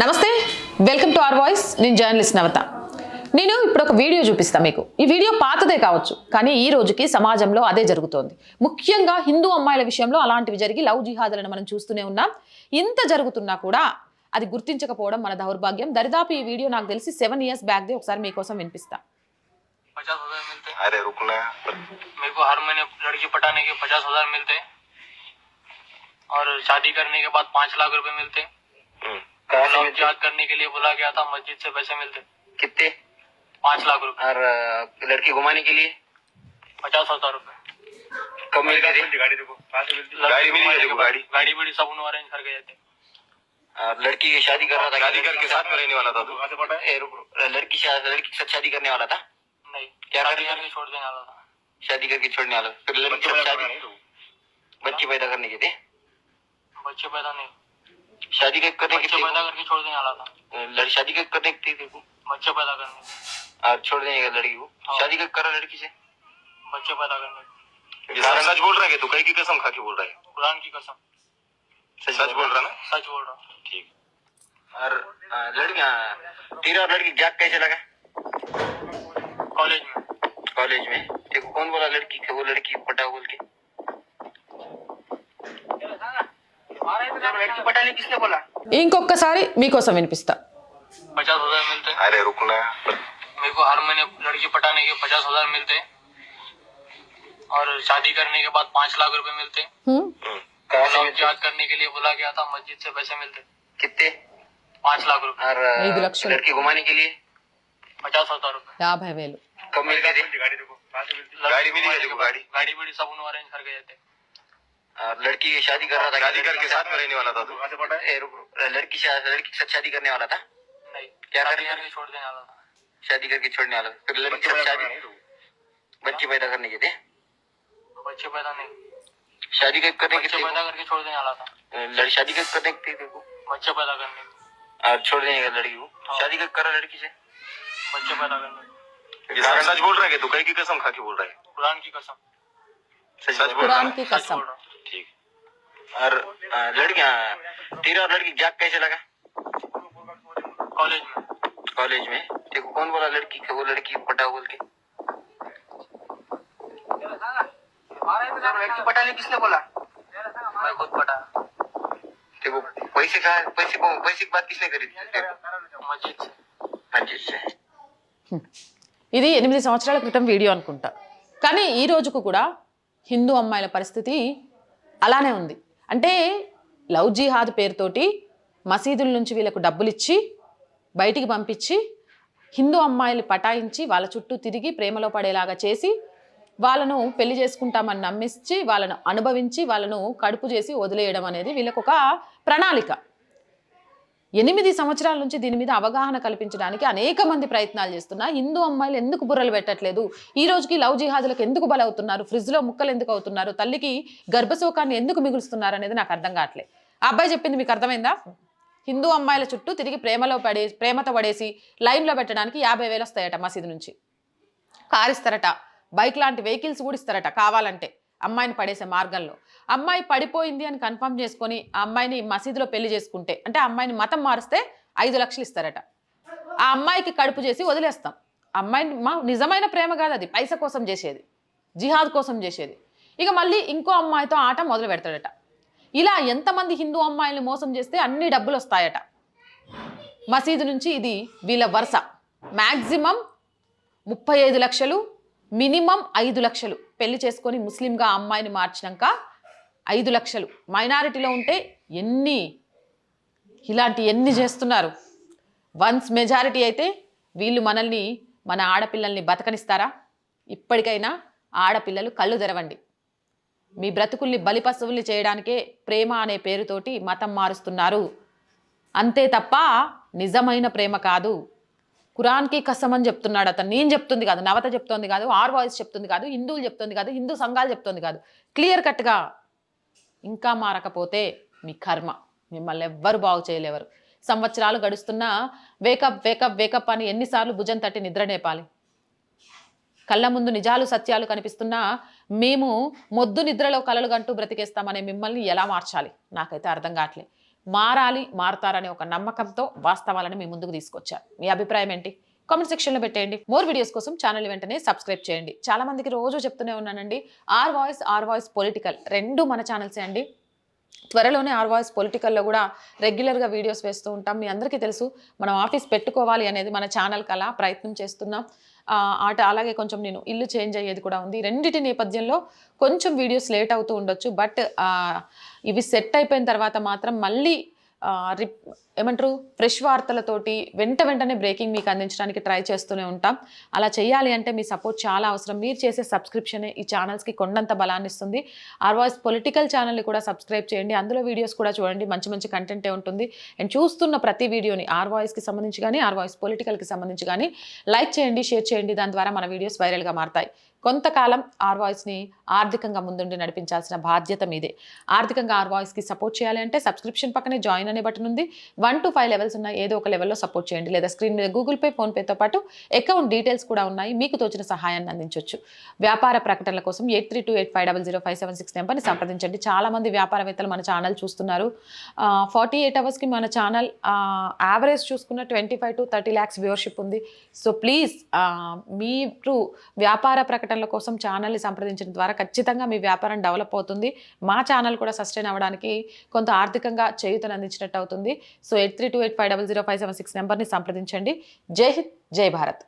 నమస్తే welcome to R voice నేను journalist Navata నేను ఇప్పుడు ఒక వీడియో చూపిస్తా మీకు ఈ వీడియో పాతదే కావచ్చు కానీ ఈ రోజుకి సమాజంలో అదే జరుగుతోంది ముఖ్యంగా హిందూ అమ్మాయిల విషయంలో అలాంటివి జరిగి లవ్ జిహాదులను మనం చూస్తూనే ఉన్నాం ఇంత జరుగుతున్నా కూడా అది గుర్తించకపోవడం మన దౌర్భాగ్యం దరిదాపు ఈ వీడియో నాకు తెలిసి సెవెన్ ఇయర్స్ బ్యాక్దే ఒకసారి మీకోసం వినిపిస్తా पचास हजार मिलते हैं अरे रुकना मेरे को हर महीने लड़की पटाने के पचास हजार मिलते हैं और शादी करने के बाद पाँच लाख रुपए मिलते हैं हम्म, लव जिहाद करने के लिए बोला गया था मस्जिद से पैसे मिलते। कितने? पाँच लाख रुपए। और लड़की घुमाने के लिए? पचास हज़ार रुपए। कब मिलते थे। गाड़ी देखो गाड़ी मिली घुमाने है के देखो गाड़ी। गाड़ी बड़ी सब उन्होंने अरेंज करके देते और लड़की शादी कर रहा था शादी करके साथ में रहने वाला था तू? लड़की लड़की के साथ शादी करने वाला था? नहीं क्या शादी करने करके छोड़ देने वाला था। शादी करके छोड़ने वाला फिर लड़की शादी बच्चे पैदा करने के थे बच्चे पैदा नहीं। शादी के करने के बच्चे पैदा करके छोड़ देने वाला था। लड़- शादी के करने के थे बच्चे पैदा करने और छोड़ देने का लड़की को। हाँ। शादी के कर लड़की से। बच्चे पैदा करने ये सारा सच बोल रहा है तू? कहीं की कसम खा के बोल रहा है। कुरान की कसम। सच बोल रहा ना? सच बोल रहा ठीक। और लड़की हाँ, तेरा और लड़की जाग कैसे लगा? कॉलेज में। कॉलेज में। देखो कौन बोला लड़की? के वो लड़की पटा बोल के लड़की पटाने किसने बोला ఇంకొకసారి మీకోసం వినిపిస్తా पचास हजार मिलते हैं अरे रुकना मेरे को हर महीने लड़की पटाने के पचास हजार मिलते हैं और शादी करने के बाद पाँच लाख रुपए मिलते हैं హ్మ్? हम्म, कहाँ से लव मिलते जिहाद करने के लिए बोला गया था मस्जिद से पैसे मिलते हैं कितने पाँच लाख रुपए और ఐదు अ, లక్షలు. लड़की घुमाने के लिए पचास हजार रुपए యాభై వేలు कब मिलते थे गाड़ी देखो गाड़ी मिली है देखो गाड़ी गाड़ी बड़ी सब उन्होंने अरेंज करके देते हैं लड़की की शादी कर रहा था शादी करके साथ में रहने वाला था लड़की लड़की साथ शादी करने वाला था? क्या करने शादी करके छोड़ने वाला फिर लड़की के साथ शादी बच्चे पैदा करने के थे बच्चे पैदा नहीं। शादी कब करने के पैदा करके छोड़ देने वाला था। लड़की शादी कब करने के थे बच्चा पैदा करने। और छोड़ देने का लड़की को। हाँ। शादी कब करा लड़की से? बच्चा पैदा करने। सच बोल रहा है तू? कहीं की कसम खा के बोल रहा है। कुरान की कसम। सच बोल रहा है। कुरान की कसम। ठीक और अ, लड़की हाँ, तेरा और लड़की जाग कैसे लगा कॉलेज में कॉलेज में देखो कौन बोला लड़की के वो लड़की पटा बोल के लड़की पटाने किसने बोला मैं खुद पटा देखो पैसे कहा पैसे को पैसे की बात किसने करी थी तेरे को? मस्जिद से मस्जिद से ఇది ఎనిమిది సంవత్సరాల క్రితం వీడియో అనుకుంటా కానీ ఈ రోజుకు కూడా హిందూ అమ్మాయిల పరిస్థితి అలానే ఉంది. అంటే లవ్ జిహాద్ పేరుతోటి మసీదుల నుంచి వీళ్ళకు డబ్బులు ఇచ్చి బయటికి పంపించి హిందూ అమ్మాయిలు పటాయించి వాళ్ళ చుట్టూ తిరిగి ప్రేమలో పడేలాగా చేసి వాళ్ళను పెళ్ళి చేసుకుంటామని నమ్మించి వాళ్ళను అనుభవించి వాళ్ళను కడుపు చేసి వదిలేయడం అనేది వీళ్ళకు ఒక ప్రణాళిక. ఎనిమిది సంవత్సరాల నుంచి దీని మీద అవగాహన కల్పించడానికి అనేక మంది ప్రయత్నాలు చేస్తున్నా. హిందూ అమ్మాయిలు ఎందుకు బుర్రలు పెట్టట్లేదు? ఈ రోజుకి లవ్ జిహాదులకు ఎందుకు బలవుతున్నారు? ఫ్రిడ్జ్లో ముక్కలు ఎందుకు అవుతున్నారు? తల్లికి గర్భశోకాన్ని ఎందుకు మిగులుస్తున్నారు అనేది నాకు అర్థం కావట్లేదు. ఆ అబ్బాయి చెప్పింది మీకు అర్థమైందా? హిందూ అమ్మాయిల చుట్టూ తిరిగి ప్రేమలో పడే ప్రేమతో పడేసి లైన్లో పెట్టడానికి యాభై వేలు వస్తాయట మసీదు నుంచి. కారు ఇస్తారట. బైక్ లాంటి వెహికల్స్ కూడా ఇస్తారట కావాలంటే. అమ్మాయిని పడేసే మార్గంలో. అమ్మాయి పడిపోయింది అని కన్ఫర్మ్ చేసుకొని ఆ అమ్మాయిని మసీదులో పెళ్ళి చేసుకుంటే అంటే ఆ అమ్మాయిని మతం మారిస్తే ఐదు లక్షలు ఇస్తారట. ఆ అమ్మాయికి కడుపు చేసి వదిలేస్తాం. అమ్మాయిని మా నిజమైన ప్రేమ కాదు అది పైస కోసం చేసేది జిహాద్ కోసం చేసేది. ఇక మళ్ళీ ఇంకో అమ్మాయితో ఆట మొదలు పెడతాడట. ఇలా ఎంతమంది హిందూ అమ్మాయిల్ని మోసం చేస్తే అన్ని డబ్బులు వస్తాయట. మసీదు నుంచి ఇది వీళ్ళ వరుస. మ్యాక్సిమం ముప్పై ఐదు లక్షలు మినిమం ఐదు లక్షలు. పెళ్ళి చేసుకొని ముస్లింగా అమ్మాయిని మార్చినాక ఐదు లక్షలు. మైనారిటీలో ఉంటే ఎన్ని? ఇలాంటి ఎన్ని చేస్తున్నారు? వన్స్ మెజారిటీ అయితే వీళ్ళు మనల్ని మన ఆడపిల్లల్ని బతకనిస్తారా? ఇప్పటికైనా ఆడపిల్లలు కళ్ళు తెరవండి. మీ బ్రతుకుల్ని బలిపశువుల్ని చేయడానికే ప్రేమ అనే పేరుతోటి మతం మారుస్తున్నారు. అంతే తప్ప నిజమైన ప్రేమ కాదు. కురాన్కి కసం అని చెప్తున్నాడు అతను. నేను చెప్తుంది కాదు నవత చెప్తోంది కాదు ఆర్ వాయిస్ చెప్తుంది కాదు హిందువులు చెప్తుంది కాదు హిందూ సంఘాలు చెప్తోంది కాదు. క్లియర్ కట్గా ఇంకా మారకపోతే మీ కర్మ. మిమ్మల్ని ఎవ్వరు బాగు చేయలేవరు. సంవత్సరాలు గడుస్తున్నా వేకప్ వేకప్ వేకప్ అని ఎన్నిసార్లు భుజం తట్టి నిద్ర నేపాలి. కళ్ళ ముందు నిజాలు సత్యాలు కనిపిస్తున్నా మేము మొద్దు నిద్రలో కలలు గంటూ బ్రతికేస్తామనే మిమ్మల్ని ఎలా మార్చాలి? నాకైతే అర్థం కావట్లే. మారాలి మారతారనే ఒక నమ్మకంతో వాస్తవాలను మీ ముందుకు తీసుకొచ్చారు. మీ అభిప్రాయం ఏంటి? కామెంట్ సెక్షన్లో పెట్టేయండి. మోర్ వీడియోస్ కోసం ఛానల్ వెంటనే సబ్స్క్రైబ్ చేయండి. చాలా మందికి రోజు చెప్తూనే ఉన్నానండి. R Voice R Voice political రెండు మన ఛానల్సే అండి. త్వరలోనే ఆర్ వాయిస్ పొలిటికల్లో కూడా రెగ్యులర్గా వీడియోస్ వేస్తూ ఉంటాం. మీ అందరికీ తెలుసు మనం ఆఫీస్ పెట్టుకోవాలి అనేది మన ఛానల్ కల ప్రయత్నం చేస్తున్నాం. ఆట అలాగే కొంచెం నేను ఇల్లు చేంజ్ అయ్యేది కూడా ఉంది. రెండింటి నేపథ్యంలో కొంచెం వీడియోస్ లేట్ అవుతూ ఉండొచ్చు బట్ ఇవి సెట్ అయిపోయిన తర్వాత మాత్రం మళ్ళీ రిప్ ఏమంటారు? ఫ్రెష్ వార్తలతోటి వెంట వెంటనే బ్రేకింగ్ మీకు అందించడానికి ట్రై చేస్తూనే ఉంటాం. అలా చేయాలి అంటే మీ సపోర్ట్ చాలా అవసరం. మీరు చేసే సబ్స్క్రిప్షనే ఈ ఛానల్స్కి కొండంత బలాన్ని ఇస్తుంది. ఆర్వాయిస్ పొలిటికల్ ఛానల్ని కూడా సబ్స్క్రైబ్ చేయండి. అందులో వీడియోస్ కూడా చూడండి. మంచి మంచి కంటెంటే ఉంటుంది. అండ్ చూస్తున్న ప్రతి వీడియోని ఆర్వాయిస్కి సంబంధించి కానీ ఆర్వాయిస్ పొలిటికల్కి సంబంధించి కానీ లైక్ చేయండి షేర్ చేయండి. దాని ద్వారా మన వీడియోస్ వైరల్గా మారతాయి. కొంతకాలం ఆర్వాయిస్ని ఆర్థికంగా ముందుండి నడిపించాల్సిన బాధ్యత మీదే. ఆర్థికంగా ఆర్వాయిస్కి సపోర్ట్ చేయాలి అంటే సబ్స్క్రిప్షన్ పక్కనే జాయిన్ అనే బటన్ ఉంది. వన్ టు ఫైవ్ లెవెల్స్ ఉన్నాయి ఏదో ఒక లెవెల్లో సపోర్ట్ చేయండి. లేదా స్క్రీన్ మీద గూగుల్ పే ఫోన్పేతో పాటు అకౌంట్ డీటెయిల్స్ కూడా ఉన్నాయి. మీకు తోచిన సహాయాన్ని అందించవచ్చు వ్యాపార ప్రకటనల కోసం eight three two eight five double zero five seven six నెంబర్ని సంప్రదించండి. చాలామంది వ్యాపారవేత్తలు మన ఛానల్ చూస్తున్నారు. ఫార్టీ ఎయిట్ అవర్స్కి మన ఛానల్ యావరేజ్ చూసుకున్న twenty five to thirty lakhs viewership ఉంది. సో ప్లీజ్ మీరు వ్యాపార ప్రకటన ప్రకటనల కోసం ఛానల్ని సంప్రదించడం ద్వారా ఖచ్చితంగా మీ వ్యాపారం డెవలప్ అవుతుంది. మా ఛానల్ కూడా సస్టైన్ అవ్వడానికి కొంత ఆర్థికంగా చేయూతను అందించినట్టు అవుతుంది. So eight three two eight five double zero five seven six నెంబర్ని సంప్రదించండి. జై హింద్ జై భారత్.